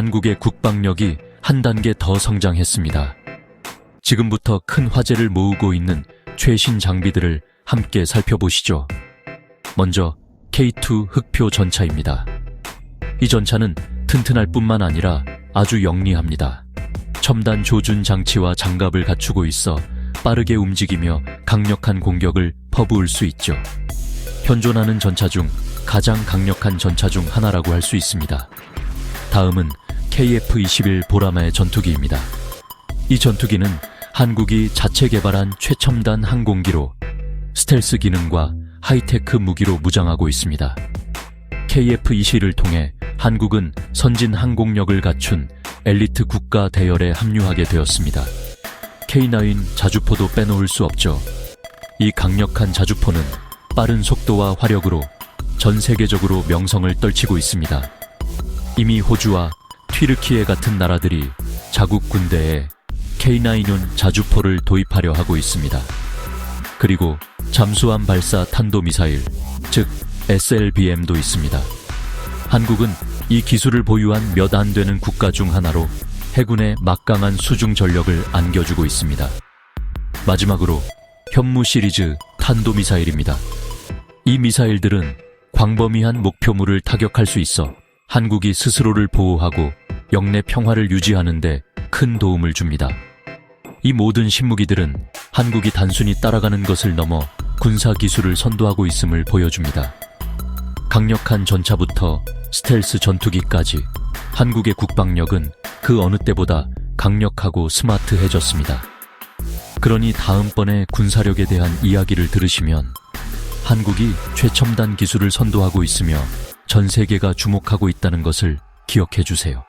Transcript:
한국의 국방력이 한 단계 더 성장했습니다. 지금부터 큰 화제를 모으고 있는 최신 장비들을 함께 살펴보시죠. 먼저 K2 흑표 전차입니다. 이 전차는 튼튼할 뿐만 아니라 아주 영리합니다. 첨단 조준 장치와 장갑을 갖추고 있어 빠르게 움직이며 강력한 공격을 퍼부을 수 있죠. 현존하는 전차 중 가장 강력한 전차 중 하나라고 할 수 있습니다. 다음은 KF-21 보라마의 전투기입니다. 이 전투기는 한국이 자체 개발한 최첨단 항공기로 스텔스 기능과 하이테크 무기로 무장하고 있습니다. KF-21을 통해 한국은 선진 항공력을 갖춘 엘리트 국가 대열에 합류하게 되었습니다. K9 자주포도 빼놓을 수 없죠. 이 강력한 자주포는 빠른 속도와 화력으로 전 세계적으로 명성을 떨치고 있습니다. 이미 호주와 튀르키예 같은 나라들이 자국 군대에 K9용 자주포를 도입하려 하고 있습니다. 그리고 잠수함 발사 탄도미사일, 즉 SLBM도 있습니다. 한국은 이 기술을 보유한 몇 안 되는 국가 중 하나로 해군에 막강한 수중 전력을 안겨주고 있습니다. 마지막으로 현무 시리즈 탄도미사일입니다. 이 미사일들은 광범위한 목표물을 타격할 수 있어 한국이 스스로를 보호하고 영내 평화를 유지하는 데 큰 도움을 줍니다. 이 모든 신무기들은 한국이 단순히 따라가는 것을 넘어 군사 기술을 선도하고 있음을 보여줍니다. 강력한 전차부터 스텔스 전투기까지 한국의 국방력은 그 어느 때보다 강력하고 스마트해졌습니다. 그러니 다음번에 군사력에 대한 이야기를 들으시면 한국이 최첨단 기술을 선도하고 있으며 전 세계가 주목하고 있다는 것을 기억해 주세요.